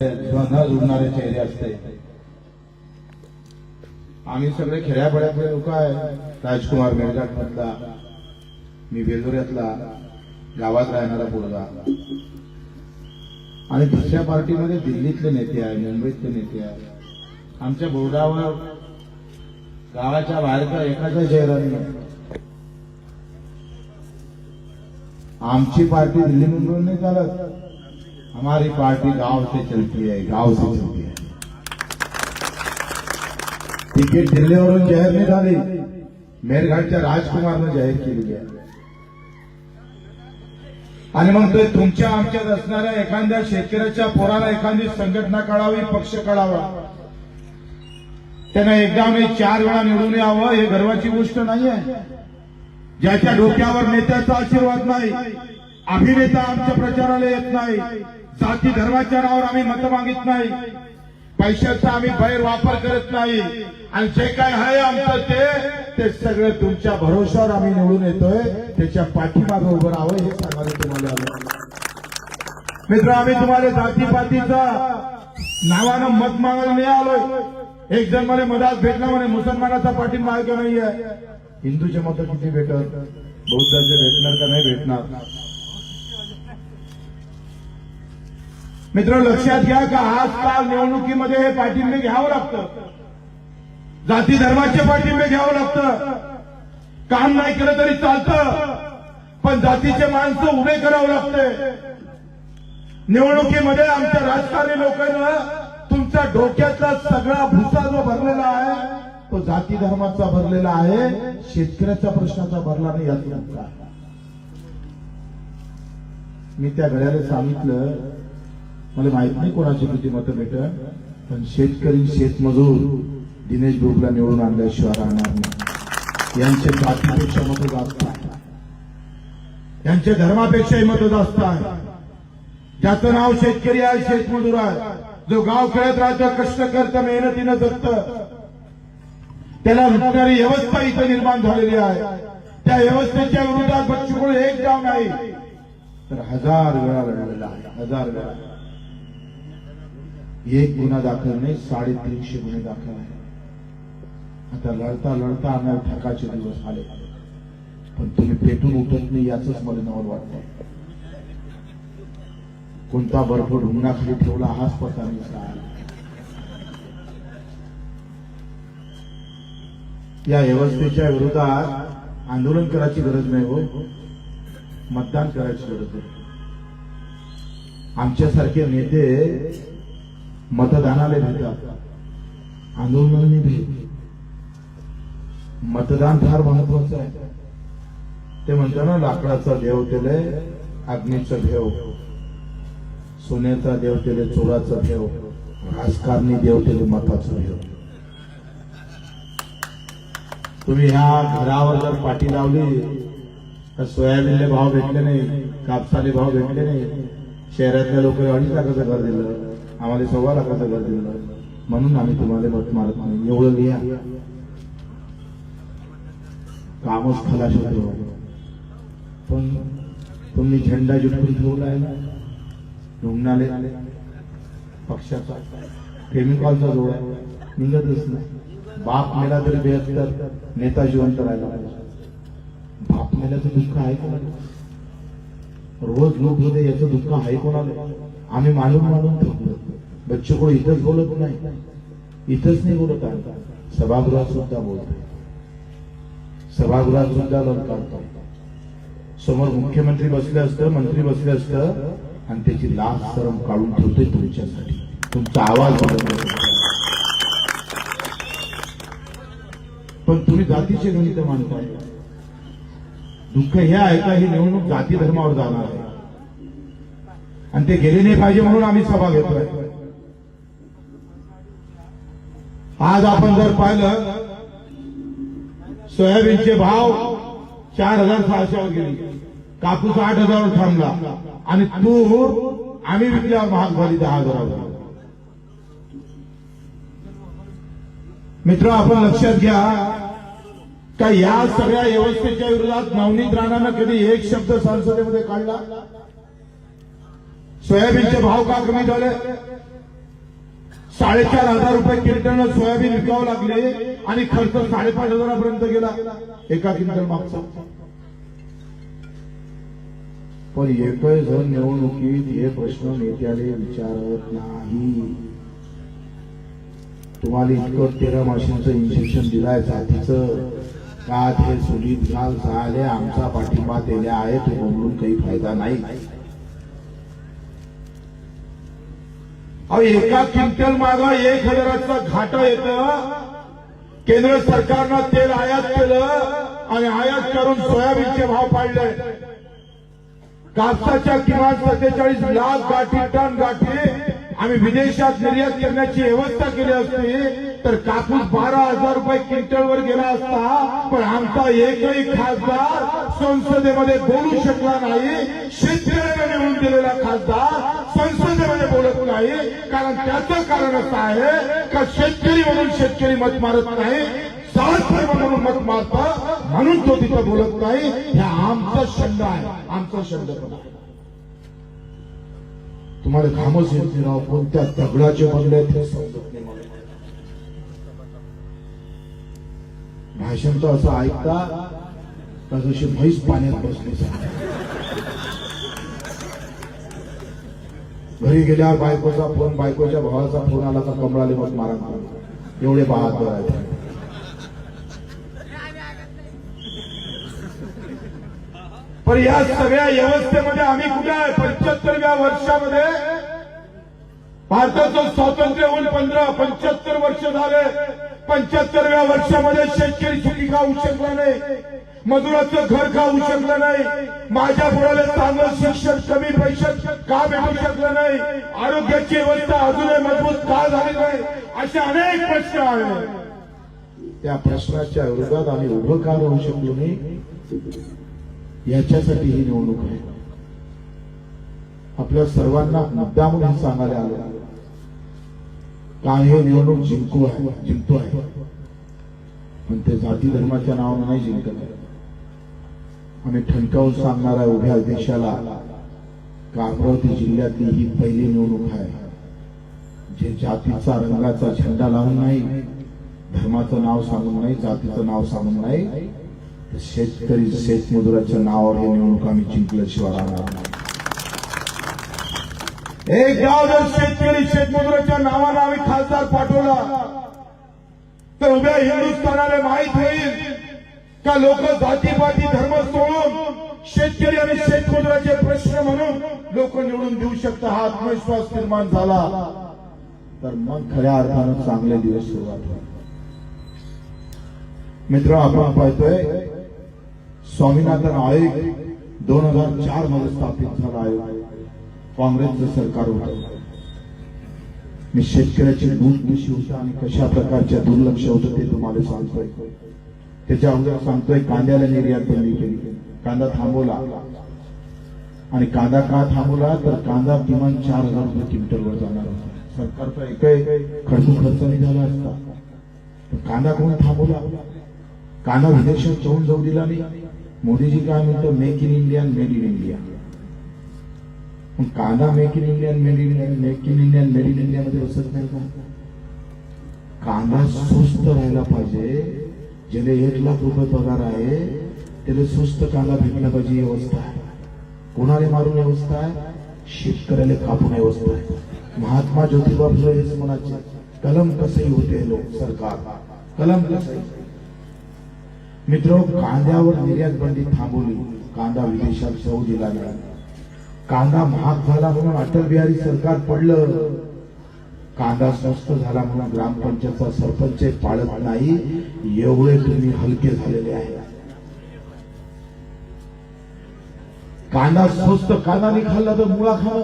किंवा न चेहरे असते. आम्ही सगळे खेड्यापाड्यातले लोक आहे. राजकुमार मेळघाट मधला मी वेलुऱ्यातला गावात राहणारा पोरगा. आणि दुसऱ्या पार्टीमध्ये दिल्लीतले नेते आहे मुंबईतले नेते आहे. आमच्या बोर्डावर गावाच्या बाहेरचा एकाच्या चेहरा आमची पार्टी दिल्ली मुंबईहून नाही चालत. हमारी पार्टी गांव से चलती है गांव से चलती है। तिकीट दिल्लीवरून जाहीर नाही झाली मेरघाटच्या राजकुमारनं जाहीर केलेली आहे आणि मग ते तुमच्या आमच्यात असणाऱ्या एखाद्या शेतकऱ्याच्या पोराला एखादी संघटना कळावी पक्ष कळावा. त्यांना एकदा मी चार वेळा निवडून यावं हे गर्वाची गोष्ट नाही आहे. ज्याच्या डोक्यावर नेत्याचा आशीर्वाद नाही अभिनेता आमच्या प्रचाराला येत नाही. जाती धर्माच्या नावावर आम्ही मतं मागित नाही. पैशाचा आम्ही गैरवापर करत नाही. आणि जे काय आहे आमचं ते ते सगळं तुमच्या भरोशावर आम्ही निवडून येतोय. त्याच्या पाठीमागे उभं राहावं हे सांगायला तुम्हाला आलं. मित्र आम्ही तुम्हाला जातीपातीचा नावानं मत मागायला नाही आलोय. एक जण मला मधात भेटला म्हणे मुसलमानाचा पाठिंबा आहे का नाही हिंदूच्या हिंदूचे मत किती भेटत? बौद्धाचे भेटणार का नाही भेटणार? मित्र लक्षात घ्या का आजकाल निवडणुकीमध्ये हे पाठिंबे घ्यावं लागतं. जाती धर्माचे पाठिंबे घ्यावं लागतं. काम नाही केलं तरी चालतं. पण जातीचे माणसं उभे करावं लागते निवडणुकीमध्ये आमच्या राजकारणी लोकांना तुमच्या डोक्यातला सगळा भुसा जो भरलेला आहे तो जाती धर्माचा भरलेला आहे शेतकऱ्याच्या प्रश्नाचा भरला नाही यात मी त्या घड्याला सांगितलं मला माहीत नाही कोणाची किती मतं भेटत पण शेतकरी शेतमजूर दिनेश भोगला निवडून आणल्याशिवाय राहणार नाही. यांचे जातीपेक्षा मतं जास्त आहे यांच्या धर्मापेक्षाही मतं जास्त आहे ज्याचं नाव शेतकरी आहे शेतमजूर आहे जो गाव खेळत राहतो कष्ट करतं मेहनतीनं जगतं त्याला लुटणारी व्यवस्था इथं निर्माण झालेली आहे. त्या व्यवस्थेच्या विरोधात बच्चूकडू एक गाव नाही तर हजार वेळा लढलेला आहे हजार वेळा. एक गुन्हा दाखल नाही साडेतीनशे गुन्हे दाखल आहे आता लढता लढता आम्हाला थकाचे दिवस आले. पण तुम्ही पेटून उठत नाही याच मला नवल वाटतं. कोणता बर्फ ढुंगणाखाली ठेवला हाच पत्ता या व्यवस्थेच्या विरोधात आंदोलन करायची गरज नाही हो. मतदान करायची गरज आहे आमच्यासारखे नेते मतदानाला भेटतात आंदोलनाने भेट मतदान फार महत्वाचं आहे. ते म्हणतात ना लाकडाचा देव तेले अग्नीचा भेव सोन्याचा देव तेले चोराचा भेव राजकारणी देव तेले मताचा भेव तुम्ही ह्या घरावर जर पाठी लावली तर सोयाबीनले भाव भेटले नाही कापसाले भाव भेटले नाही. शहरातल्या लोक अडीच लाखाचं घर दिलं. आम्हाला सव्वा लाखाचं घर दिलं म्हणून आम्ही तुम्हाला मत मारत नाही. एवढं लिहा. कामच खलाश होतो पण तुम्ही झेंडा जुटून ठेवला आहे ना? रुग्णालय पक्षाचा. केमिकॉलचा जोड. निघतच नाही. बाप मेला तरी बेहत्तर. नेता जिवंत राहिला बाप मेल्याचं दुःख आहे कोणाला? रोज लोक होते याचं दुःख आहे कोणाला? आम्ही मानून मानून ठेवतो. बच्चे इथंच बोलत नाही. इथंच नाही बोलत आहे. सभागृहात सुद्धा बोलतो सभागृहात सुद्धा लढतो समोर मुख्यमंत्री बसले असतं मंत्री बसले असतं आणि त्याची लाच सरम काढून ठेवते तुमच्यासाठी. तुमचा आवाज पण तुम्ही जातीचे गणित मानताय दुःख हे ऐका ही निवडणूक जाती धर्मावर जाणार आहे. आणि ते गेले नाही पाहिजे म्हणून आम्ही सभा घेतोय. आज आपण जर पाहिलं सोयाबीनचे भाव चार हजार सहाशेवर गेले. कापूस आठ हजारवर थांबला. आणि तूर आम्ही विकल्यावर महाग झाली दहा हजारावर. मित्र आपण लक्षात घ्या का या सगळ्या व्यवस्थेच्या विरोधात नवनीत राणानं कधी एक शब्द संसदेमध्ये काढला? सोयाबीनचे भाव का कमी झाले? साडेचार हजार रुपये क्विंटल सोयाबीन विकावं लागले आणि खर्च साडेपाच हजारापर्यंत गेला. एका क्विंटल मागचा. पण येतोय जण निवडणुकीत हे प्रश्न नेत्याने विचारत नाही. तुम्हाला इतकं तेरा माशांचं इंजेक्शन दिलाय जातीचं. का ते सुनीत घाल झाले? आमचा पाठिंबा दिला आहे तो बोलून काही फायदा नाही. अहो एका क्विंटल मागा एक हजाराचा घाट येत. केंद्र सरकारनं तेल आयात केलं आणि आयात करून सोयाबीनचे भाव पाडले. कापसाच्या किमान सत्तेचाळीस लाख गाठी टन गाठी आम्ही विदेशात निर्यात करण्याची व्यवस्था केली असती तर कापूस बारा हजार रुपये क्विंटलवर गेला असता पण आमचा एकही खासदार संसदेमध्ये बोलू शकला नाही शेतकऱ्यांना निवडून दिलेला खासदार संसदेमध्ये बोलत नाही. कारण त्याचं कारण असं आहे का शेतकरी म्हणून शेतकरी मत मारत नाही जात म्हणून मत मारता म्हणून तो तिथं बोलत नाही. हे आमचा शब्द आहे. आमचा शब्द पण आहे. तुम्हाला घामच येत नाही राव. कोणत्या दगडाचे बनले ते समजत नाही मला. भाषण तर असं ऐकता का जशी म्हैस पाण्यात बसली घरी गेल्यावर बायकोचा फोन बायकोच्या भावाचा फोन आला तर कमळाले मग मारा एवढे बहादूर आहेत. पण या सगळ्या व्यवस्थेमध्ये आम्ही कुठे आहे? पंच्याहत्तरव्या वर्षामध्ये भारताचं स्वातंत्र्य होऊन पंधरा पंच्याहत्तर वर्ष झाले. पंच्याहत्तरव्या वर्षामध्ये शेतकरी सुखी खाऊ शकला नाही? मजुराचं घर खाऊ शकलं नाही? माझ्या मुलाला चांगलं शिक्षण कमी पैशात का भेटू शकलं नाही? आरोग्याची व्यवस्था अजूनही मजबूत का झाली नाही? असे अनेक प्रश्न आहेत. त्या प्रश्नाच्या विरोधात आम्ही उभं का राहू शकलो नाही? याच्यासाठी ही निवडणूक आहे. आपल्या सर्वांना मुद्दामून सांगायला आलं. काय हे निवडणूक जिंकू आहे जिंकतो आहे पण ते जाती धर्माच्या नावानं नाही जिंकत. आहे आणि ठणकावून सांगणार आहे उभ्या देशाला का अमरावती जिल्ह्यातली ही पहिली निवडणूक आहे. जे जातीचा रंगाचा झेंडा लावून नाही धर्माचं नाव सांगून नाही जातीचं नाव सांगून नाही शेतकरी शेतमजुराच्या नावावर ही निवडणूक आम्ही जिंकल्याशिवाय राहणार नाही. एक गाव जर शेतकरी शेतमजुराच्या नावानं आम्ही खासदार पाठवला तर उभ्या हिंदुस्थानाला माहीत होईल का लोक जातीपाती धर्म सोडून शेतकरी आणि शेतमजुराचे प्रश्न म्हणून लोक निवडून देऊ शकतात. हा आत्मविश्वास निर्माण झाला. तर मग खऱ्या अर्थानं चांगले दिवस सुरुवात होईल. मित्र आपण पाहतोय स्वामीनाथन आयोग दोन हजार चारमध्ये स्थापित झाला आयोग काँग्रेसचं सरकार होतं. मी शेतकऱ्याची दूध कशी होतं आणि कशा प्रकारच्या दुर्लक्ष होतं ते तुम्हाला सांगतोय. त्याच्या अगोदर सांगतोय कांद्याला निर्यात बंदी केली. कांदा थांबवला. आणि कांदा का थांबवला? तर कांदा किमान चार हजार रुपये क्विंटलवर जाणार होता. सरकारचा एकही खर्च खर्च नाही झाला असता. कांदा कोण थांबवला? कांदा विदेशात जाऊन जाऊ दिला नाही. मोदीजी काय म्हणतो? Make in India made in India पण कांदा make in India made in India make in India made in India मध्ये बसत नाही का? कांदा स्वस्त राहायला पाहिजे. ज्याला एक लाख रुपये पगार आहे त्याला स्वस्त कांदा भेटला पाहिजे व्यवस्था आहे. कोणाला मारून व्यवस्था आहे? शेतकऱ्याला कापून व्यवस्था आहे. महात्मा ज्योतिबा फुले हेच म्हणायचे कलम कसंही होते लोक सरकार? कलम कसंही मित्र कांद्यावर निर्यात बंदी थांबवली कांदा विदेशात जाऊ दिला नाही कांदा महाग झाला म्हणून अटल बिहारी सरकार पडलं. कांदा स्वस्त झाला म्हणून ग्रामपंचायतचा सरपंच पाळत नाही एवढे तुम्ही हलके झालेले आहे. कांदा स्वस्त कांदा नाही खाल्ला तर मुळा खा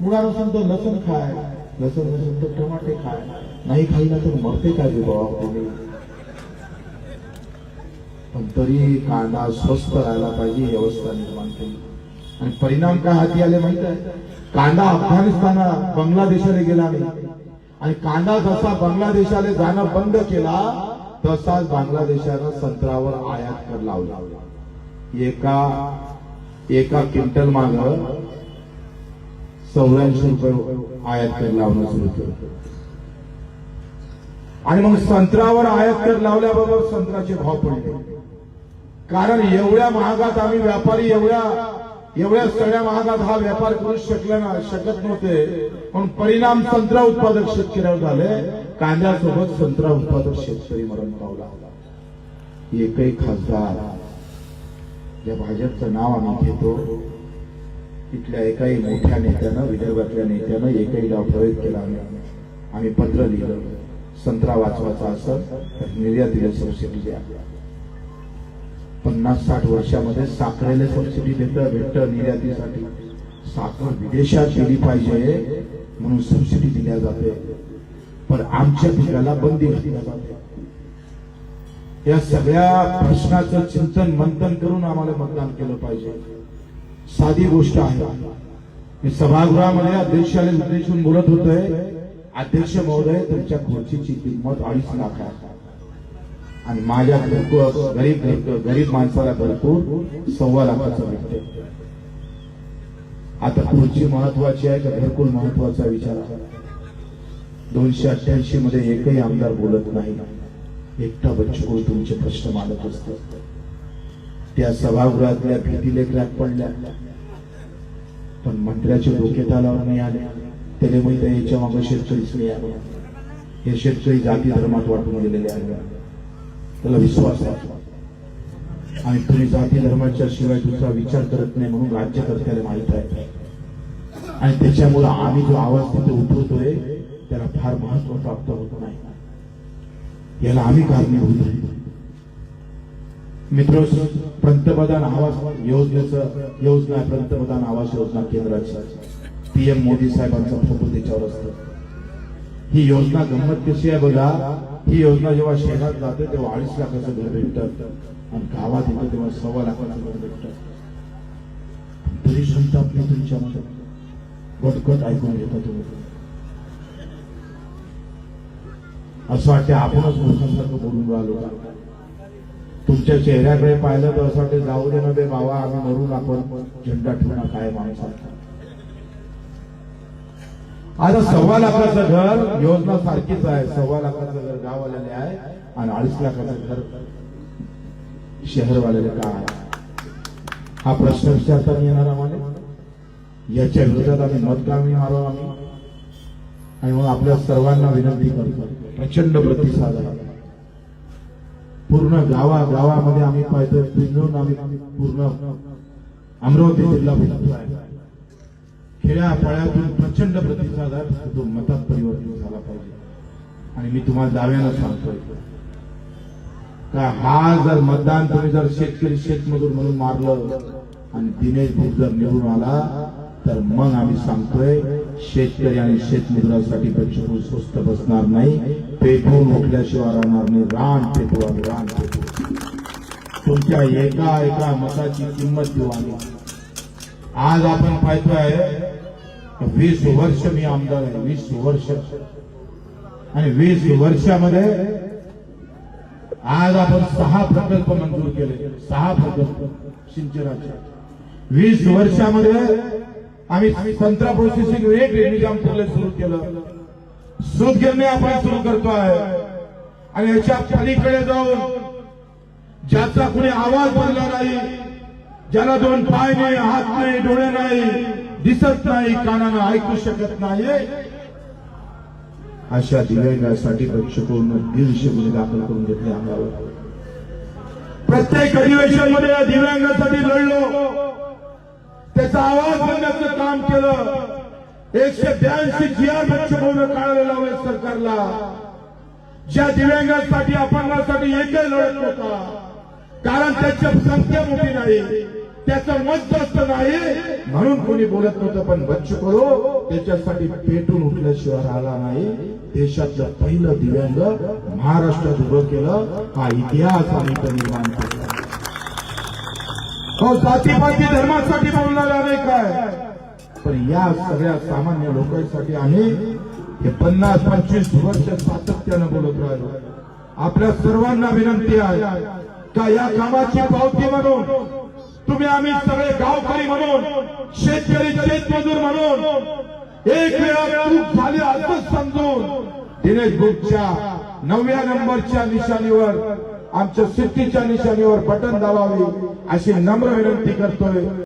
मुळा नसून तर लसूण खाय लसूण नसून तर टमाटे खाय. नाही खाल्ला तर मरते काय बाबा तुम्ही? पण तरी कांदा स्वस्त राहायला पाहिजे व्यवस्था निर्माण केली. आणि परिणाम काय हाती आले माहीत आहे? कांदा अफगाणिस्तान बांगलादेशाने गेला नाही. आणि कांदा जसा बांगलादेशाला जाणं बंद केला तसाच बांगलादेशानं संत्र्यावर आयात कर लावला. एका एका क्विंटल माग चौऱ्याऐंशी रुपये आयात कर लावणं सुरू केलं. आणि मग संत्र्यावर आयात कर लावल्याबरोबर संत्र्याचे भाव पडले. कारण एवढ्या महागात आम्ही व्यापारी एवढ्या एवढ्या सगळ्या महागात हा व्यापार करू शकला ना शकत नव्हते. पण परिणाम संत्रा उत्पादक शेतकऱ्यावर झाले. कांद्यासोबत संत्रा उत्पादक शेतकरी मरण पावला. एकही खासदार. या भाजपचं नाव आम्ही घेतो. तिथल्या एकाही मोठ्या नेत्यानं विदर्भातल्या नेत्यानं एकही डाव प्रयोग केला आम्ही पत्र लिहिलं. संत्रा वाचवायचा असं तर निर्यातीला सबसिडी द्या पन्नास साठ वर्षामध्ये साखरेला सबसिडी देतं? भेटतं निर्यातीसाठी. साखर विदेशात गेली पाहिजे म्हणून सबसिडी दिल्या जाते. पण आमच्या पिकाला बंदी घातल्या जाते. या सगळ्या प्रश्नाचं चिंतन मंथन करून आम्हाला मतदान केलं पाहिजे. साधी गोष्ट आहे. मी सभागृहामध्ये अध्यक्षाला उद्देशून बोलत होतोय. अध्यक्ष महोदय तुमच्या खुर्चीची किंमत अडीच लाख आहे. आणि माझ्या घरकुल गरीब गरीब माणसाला भरपूर सव्वा लाखाचं भेटते. आता खुर्ची महत्वाची आहे का? घरकुल महत्त्वाचा विचार दोनशे अठ्ठ्याऐंशी मध्ये एकही आमदार बोलत नाही. एकटा बच्चू तुमचे प्रश्न मांडत असत. त्या सभागृहातल्या भीती लेखल्यात पडल्या. पण मंत्र्याच्या डोक्यात आल्यावर नाही आले. त्याने माहिती आहे, याच्या मागे शेतकरीच नाही आले हे शेतकरी जाती धर्मात वाटून गेलेले आहे त्याला विश्वास आहे. आणि तुम्ही जाती धर्माच्या शिवाय दुसरा विचार करत नाही म्हणून राज्यकर्त्याला माहीत आहे. आणि त्याच्यामुळे आम्ही जो आवाज तिथे उठवतोय त्याला फार महत्त्व प्राप्त होत नाही. याला आम्ही कारणीभूत आहे मित्र पंतप्रधान आवास योजनेचं योजना आहे, पंतप्रधान आवास योजना केंद्राची. पीएम मोदी साहेबांचा फोटो त्याच्यावर असतो. ही योजना गंमत कशी आहे बघा? ही योजना जेव्हा शहरात जाते तेव्हा अडीच लाखाचं घर भेटतं आणि गावात येतं तेव्हा सव्वा लाखाचं घर भेटतं तरी क्षमता तुमच्या तुमच्यामध्ये गटगट ऐकून घेता तुम्ही. असं वाटते आपणच मूर्खांसारखं बोलून राहिलो. का तुमच्या चेहऱ्याकडे पाहिलं तर असं वाटते जाऊ दे ना बे बाबा आम्ही मरून आपण झेंडा ठेवणार काय माणसाला आता सव्वा लाखाचं घर योजना सारखीच आहे. सव्वा लाखाचं घर गाववाल्याने आहे आणि अडीच लाखाचं घर शहरवाल्याने का आहे? हा प्रश्न विचारता नाही येणार आम्हाला? याच्या विरोधात आम्ही मतदामी मारो आम्ही. आणि मग आपल्या सर्वांना विनंती करतो प्रचंड प्रतिसाद आहे पूर्ण गावा गावामध्ये आम्ही पाहतोय पिंजून आम्ही पूर्ण अमरावती जिल्हा फिरतोय आहे पाड्यातून प्रचंड प्रतिसादात तो मतात परिवर्तन झाला पाहिजे. आणि मी तुम्हाला दाव्यानं सांगतोय. का हा जर मतदान तुम्ही जर शेतकरी शेतमजूर म्हणून मारलं आणि दिनेश भूप जर निवडून आला तर मग आम्ही सांगतोय शेतकरी आणि शेतमजुरासाठी पंचभूत स्वस्त बसणार नाही. पेटून उठल्याशिवाय राहणार नाही. रान पेटू आम्ही रान पेटू तुमच्या एका एका मताची किंमत देऊ आम्ही. आज आपण पाहतोय वीस वर्ष मी आमदार आहे वीस वर्ष. आणि वीस वर्षामध्ये आज आपण सहा प्रकल्प मंजूर केले. सहा प्रकल्प सिंचनाचे वीस वर्षामध्ये आम्ही संत्रा प्रोसेसिंग एक निजामपूरला सुरू केलं. सूतगिरणी आपण सुरू करतो आहे आणि याच्या पलीकडे जाऊन ज्याचा कुणी आवाज बनला नाही ज्याला दोन पाय नाही हात नाही डोळे नाही दिसत नाही कानानं ऐकू शकत नाही अशा दिव्यांगासाठी प्रेक्षकांना दीडशे गुन्हे दाखल करून घेतले अंगावर प्रत्येक अधिवेशनमध्ये या दिव्यांगासाठी लढलो. त्याचा आवाज बनण्याचं काम केलं. एकशे ब्याऐंशी जिया आर काढायला सरकारला. ज्या दिव्यांगांसाठी अपंगासाठी एकही लढत नव्हता. कारण त्याची संख्या मोठी नाही. त्याचं मत जास्त नाही. म्हणून कोणी बोलत नव्हतं पण बच्चू कडू त्याच्यासाठी पेटून उठल्याशिवाय राहिला नाही. देशातलं पहिलं दिव्यांग महाराष्ट्रात उभं केलं हा इतिहास आम्ही इथं निर्माण केला. हो जातीपाती धर्मासाठी बोलणारे अनेक आहे पण या सगळ्या सामान्य लोकांसाठी आम्ही हे पन्नास पंचवीस वर्ष सातत्यानं बोलत राहिलो. आपल्या सर्वांना विनंती आहे का या कामाची पावती म्हणून तुम्ही आम्ही सगळे गावकरी म्हणून शेतकरी शेतमजूर म्हणून एक वेळा चूक झाली असंच समजून दिनेश बुकच्या नवव्या नंबरच्या निशाणीवर आमच्या सिट्टीच्या निशाणीवर बटन दाबावे अशी नम्र विनंती करतोय.